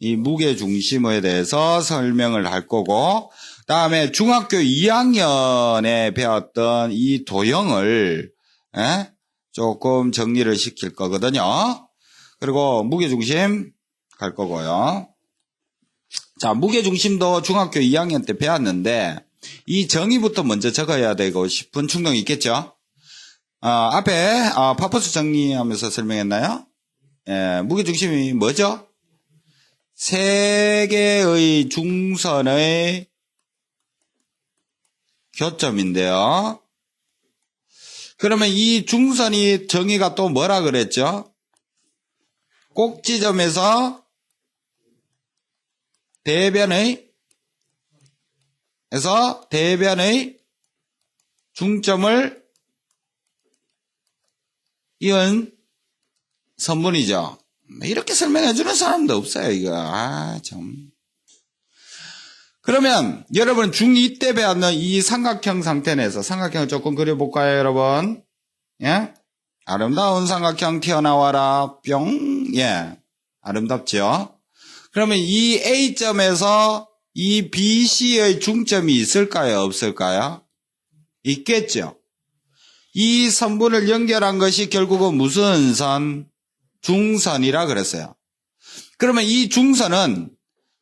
이 무게 중심에 대해서 설명을 할 거고, 다음에 중학교 2학년에 배웠던 이 도형을 에? 조금 정리를 시킬 거거든요. 그리고 무게 중심 갈 거고요. 자, 무게 중심도 중학교 2학년 때 배웠는데 이 정의부터 먼저 적어야 되고 싶은 충동이 있겠죠. 어, 앞에 어, 파퍼스 정리하면서 설명했나요? 예, 무게 중심이 뭐죠? 세 개의 중선의 교점인데요. 그러면 이 중선이 정의가 또 뭐라 그랬죠? 꼭지점에서 대변의 에서 대변의 중점을 이은 선분이죠. 이렇게 설명해 주는 사람도 없어요, 이거. 아, 참. 그러면 여러분 중2 때 배웠는 이 삼각형 상태 내에서 삼각형을 조금 그려볼까요, 여러분? 예? 아름다운 삼각형 튀어나와라, 뿅. 예. 아름답죠? 그러면 이 A점에서 이 BC의 중점이 있을까요? 없을까요? 있겠죠. 이 선분을 연결한 것이 결국은 무슨 선? 중선이라 그랬어요. 그러면 이 중선은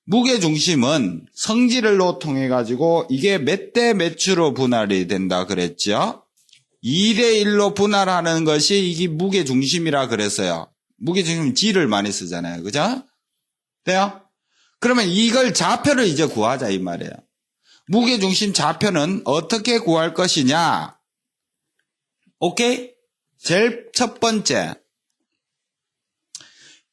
무게 중심은 성질을로 통해 가지고 이게 몇 대 몇으로 분할이 된다 그랬죠? 2대 1로 분할하는 것이 이게 무게 중심이라 그랬어요. 무게 중심 G를 많이 쓰잖아요. 그죠? 돼요? 그러면 이걸 좌표를 이제 구하자 이 말이에요. 무게 중심 좌표는 어떻게 구할 것이냐? 오케이? 제일 첫 번째.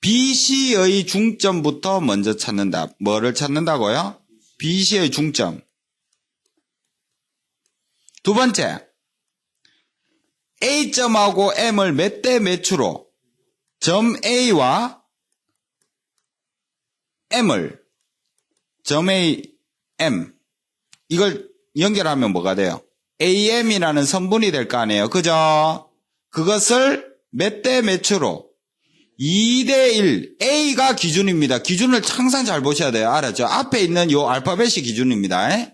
BC의 중점부터 먼저 찾는다. 뭐를 찾는다고요? BC의 중점. 두 번째. A점하고 M을 몇 대 몇으로 점 A와 M을 점 A, M 이걸 연결하면 뭐가 돼요? AM이라는 선분이 될 거 아니에요. 그죠? 그것을 몇 대 몇으로 2대 1 A가 기준입니다. 기준을 항상 잘 보셔야 돼요. 알았죠? 앞에 있는 요 알파벳이 기준입니다. 에?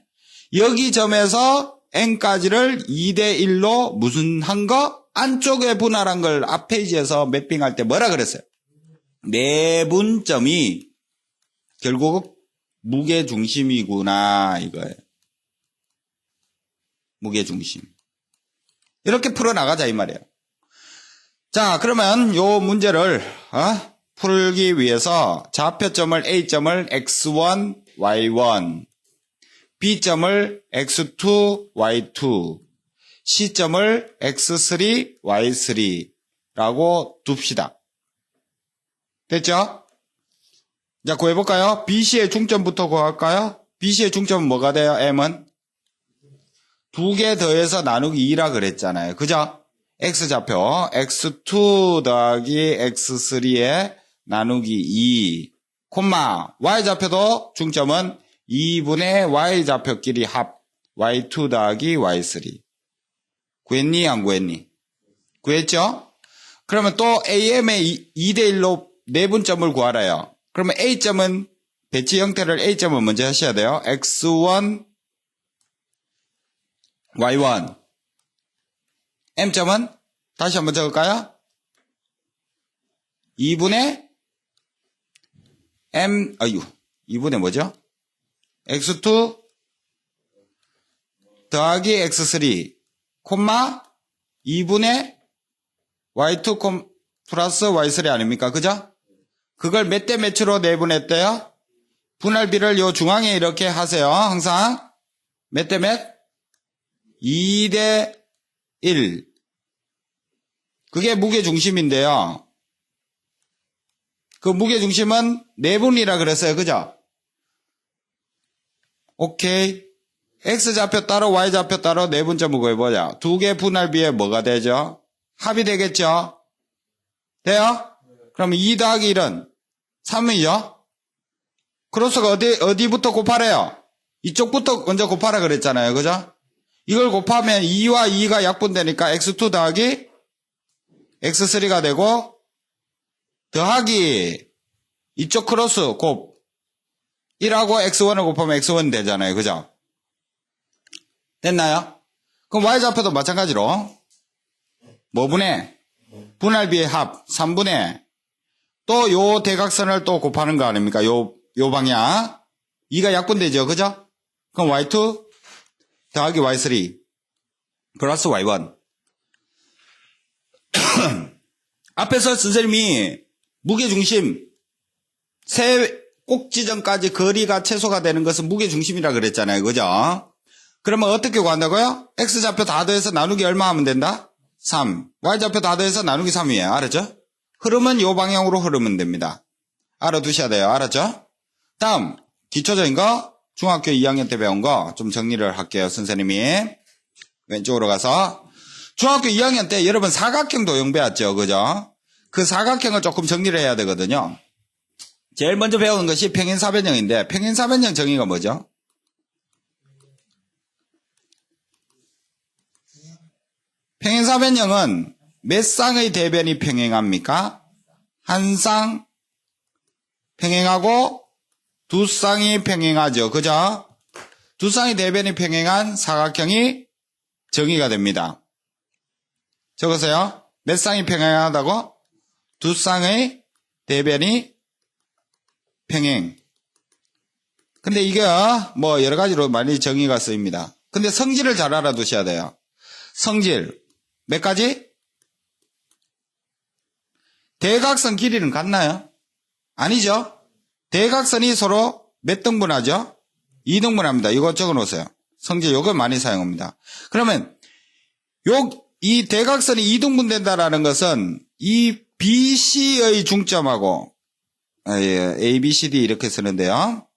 여기 점에서 N까지를 2대 1로 무슨 한 거? 안쪽에 분할한 걸 앞 페이지에서 매핑할 때 뭐라 그랬어요? 내분점이 결국 무게 중심이구나 이거예요. 무게 중심. 이렇게 풀어 나가자 이 말이에요. 자, 그러면 요 문제를 어? 풀기 위해서 좌표점을 A점을 x1, y1, B점을 x2, y2, C점을 x3, y3라고 둡시다. 됐죠? 자, 구해볼까요? BC의 중점부터 구할까요? BC의 중점은 뭐가 돼요? M은? 두 개 더해서 나누기 2라 그랬잖아요. 그죠? X좌표, X2 더하기 X3에 나누기 2, 콤마, Y좌표도 중점은 2분의 Y좌표끼리 합, Y2 더하기 Y3. 구했니? 안 구했니? 구했죠? 그러면 또 AM의 2대1로 내분점을 구하래요. 그러면 A점은 배치 형태를 A점을 먼저 하셔야 돼요. X1, Y1. M점은 다시 한번 적을까요? 2분의 M, 아유, 2분의 뭐죠? X2 더하기 X3, 콤마 2분의 Y2 콤 플러스 Y3 아닙니까? 그죠? 그걸 몇 대 몇으로 내분했대요? 분할비를 요 중앙에 이렇게 하세요. 항상. 몇 대 몇? 2대 1. 그게 무게 중심인데요. 그 무게 중심은 내분이라 그랬어요. 그죠? 오케이. X좌표 따로 Y좌표 따로 내분점을 구해보자. 두 개 분할비에 뭐가 되죠? 합이 되겠죠? 돼요? 그럼 2 더하기 1은 3이죠? 크로스가 어디, 어디부터 곱하래요? 이쪽부터 먼저 곱하라 그랬잖아요. 그죠? 이걸 곱하면 2와 2가 약분되니까 x2 더하기 x3가 되고 더하기 이쪽 크로스 곱 1하고 x1을 곱하면 x1 되잖아요. 그죠? 됐나요? 그럼 y좌표도 마찬가지로 뭐 분의 분할비의 합 3분의 또 요 대각선을 또 곱하는 거 아닙니까? 요, 요 방향 2가 약분되죠. 그죠? 그럼 y2 더하기 y3 플러스 y1 앞에서 선생님이 무게중심 세 꼭지점까지 거리가 최소가 되는 것은 무게중심이라 그랬잖아요. 그죠? 그러면 어떻게 구한다고요? X좌표 다 더해서 나누기 얼마 하면 된다? 3. Y좌표 다 더해서 나누기 3이에요. 알았죠? 흐름은 요 방향으로 흐르면 됩니다. 알아두셔야 돼요. 알았죠? 다음, 기초적인 거, 중학교 2학년 때 배운 거 좀 정리를 할게요. 선생님이. 왼쪽으로 가서. 중학교 2학년 때 여러분 사각형 도형 배웠죠. 그죠? 그 사각형을 조금 정리를 해야 되거든요. 제일 먼저 배우는 것이 평행사변형인데 평행사변형 정의가 뭐죠? 평행사변형은 몇 쌍의 대변이 평행합니까? 한 쌍 평행하고 두 쌍이 평행하죠. 그죠? 두 쌍의 대변이 평행한 사각형이 정의가 됩니다. 적으세요. 몇 쌍이 평행하다고? 두 쌍의 대변이 평행. 근데 이게 뭐 여러 가지로 많이 정의가 쓰입니다. 근데 성질을 잘 알아두셔야 돼요. 성질 몇 가지? 대각선 길이는 같나요? 아니죠. 대각선이 서로 몇 등분하죠? 2등분합니다. 이거 적어 놓으세요. 성질 요거 많이 사용합니다. 그러면 요 이 대각선이 2등분 된다라는 것은 이 BC의 중점하고 아, 예, A, B, C, D 이렇게 쓰는데요.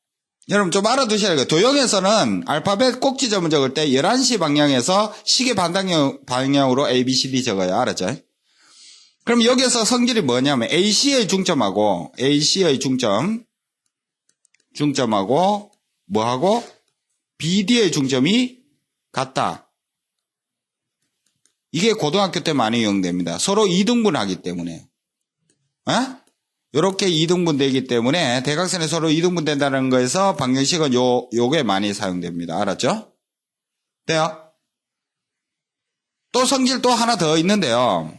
여러분 좀 알아두셔야 돼요. 도형에서는 알파벳 꼭지 점을 적을 때 11시 방향에서 시계 반방향, 방향으로 A, B, C, D 적어요. 알았죠? 그럼 여기서 성질이 뭐냐면 AC의 중점하고 AC의 중점 중점하고 뭐하고 BD의 중점이 같다. 이게 고등학교 때 많이 이용됩니다. 서로 이등분 하기 때문에. 이렇게 이등분 되기 때문에 대각선이 서로 이등분 된다는 거에서 방정식은 요, 요게 많이 사용됩니다. 알았죠? 돼요? 또 성질 또 하나 더 있는데요.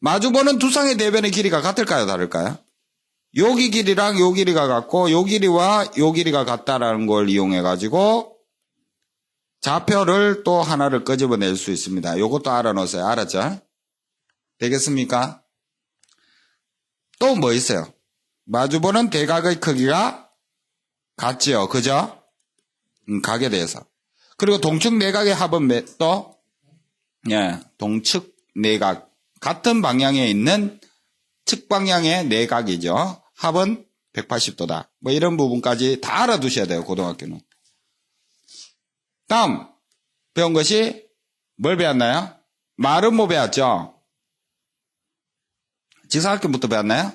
마주보는 두 쌍의 대변의 길이가 같을까요? 다를까요? 여기 길이랑 요 길이가 같고 요 길이와 요 길이가 같다라는 걸 이용해 가지고 좌표를 또 하나를 끄집어낼 수 있습니다. 요것도 알아놓으세요. 알았죠? 되겠습니까? 또 뭐 있어요? 마주보는 대각의 크기가 같지요. 그죠? 음, 각에 대해서. 그리고 동측 내각의 합은 몇 도? 예, 동측 내각. 같은 방향에 있는 측방향의 내각이죠. 합은 180도다. 뭐 이런 부분까지 다 알아두셔야 돼요. 고등학교는. 다음 배운 것이 뭘 배웠나요? 마름모 배웠죠? 직사각형부터 배웠나요?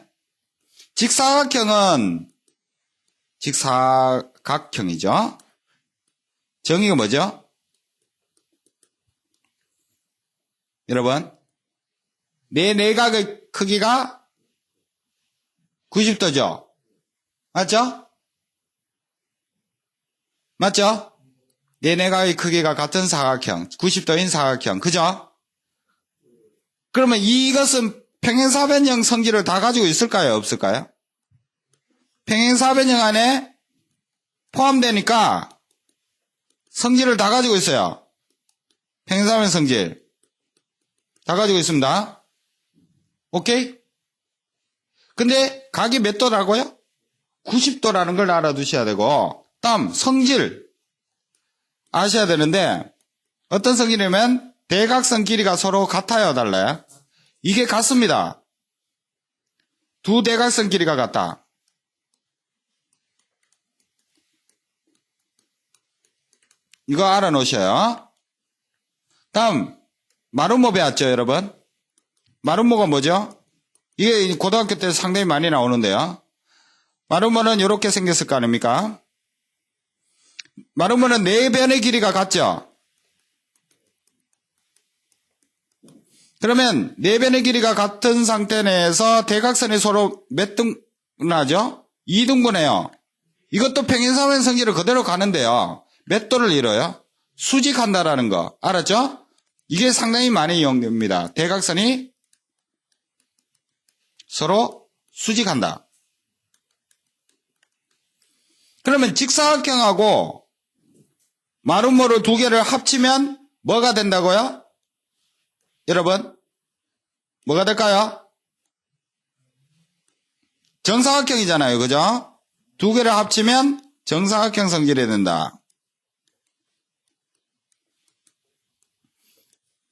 직사각형은 직사각형이죠. 정의가 뭐죠? 여러분, 내 내각의 크기가 90도죠? 맞죠? 맞죠? 내 내각의 크기가 같은 사각형, 90도인 사각형, 그죠? 그러면 이것은 평행사변형 성질을 다 가지고 있을까요? 없을까요? 평행사변형 안에 포함되니까 성질을 다 가지고 있어요. 평행사변 성질. 다 가지고 있습니다. 오케이? 근데 각이 몇 도라고요? 90도라는 걸 알아두셔야 되고, 다음, 성질. 아셔야 되는데, 어떤 성질이냐면, 대각선 길이가 서로 같아요, 달라요? 이게 같습니다. 두 대각선 길이가 같다. 이거 알아놓으셔요. 다음, 마름모 배웠죠, 여러분? 마름모가 뭐죠? 이게 고등학교 때 상당히 많이 나오는데요. 마름모는 이렇게 생겼을 거 아닙니까? 마름모는 네 변의 길이가 같죠? 그러면 네 변의 길이가 같은 상태 내에서 대각선이 서로 몇 등분하죠? 2등분해요. 이것도 평행사면 성질을 그대로 가는데요. 몇 도를 이뤄요? 수직한다라는 거. 알았죠? 이게 상당히 많이 이용됩니다. 대각선이 서로 수직한다. 그러면 직사각형하고 마름모를 두 개를 합치면 뭐가 된다고요? 여러분, 뭐가 될까요? 정사각형이잖아요. 그죠? 두 개를 합치면 정사각형 성질이 된다.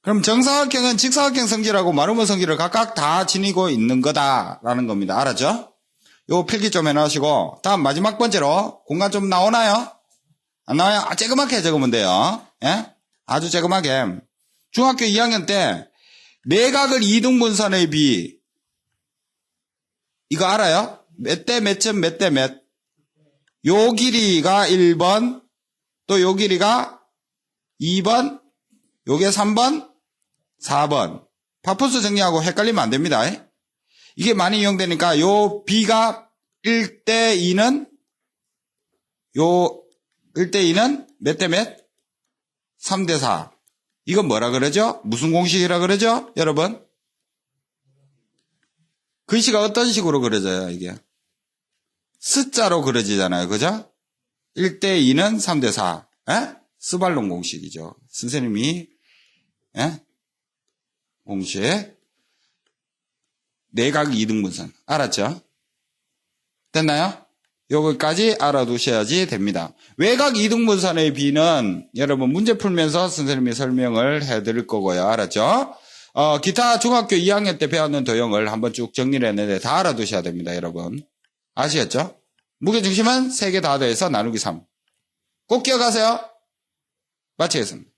그럼 정사각형은 직사각형 성질하고 마름모 성질을 각각 다 지니고 있는 거다라는 겁니다. 알았죠? 요 필기 좀 해놓으시고 다음 마지막 번째로 공간 좀 나오나요? 안 나와요? 아, 쬐그맣게 적으면 돼요. 예? 아주 쬐그맣게. 중학교 2학년 때 내각을 이등분선의 비 이거 알아요? 몇 대 몇점 몇대 몇? 요 길이가 1번 또 요 길이가 2번 요게 3번 4번 파푸스 정리하고 헷갈리면 안 됩니다. 이게 많이 이용되니까 요 B가 1대 2는 요 1대 2는 몇 대 몇? 3대 4. 이건 뭐라 그러죠? 무슨 공식이라 그러죠? 여러분? 글씨가 어떤 식으로 그려져요, 이게? 스자로 그려지잖아요. 그죠? 1대 2는 3대 4. 에? 스발론 공식이죠. 선생님이 에? 공식 내각 2등분선. 알았죠? 됐나요? 요거까지 알아두셔야지 됩니다. 외곽 이등분선의 비는 여러분 문제 풀면서 선생님이 설명을 해드릴 거고요. 알았죠? 어, 기타 중학교 2학년 때 배웠는 도형을 한번 쭉 정리를 했는데 다 알아두셔야 됩니다. 여러분. 아시겠죠? 무게중심은 3개 다 더해서 나누기 3. 꼭 기억하세요. 마치겠습니다.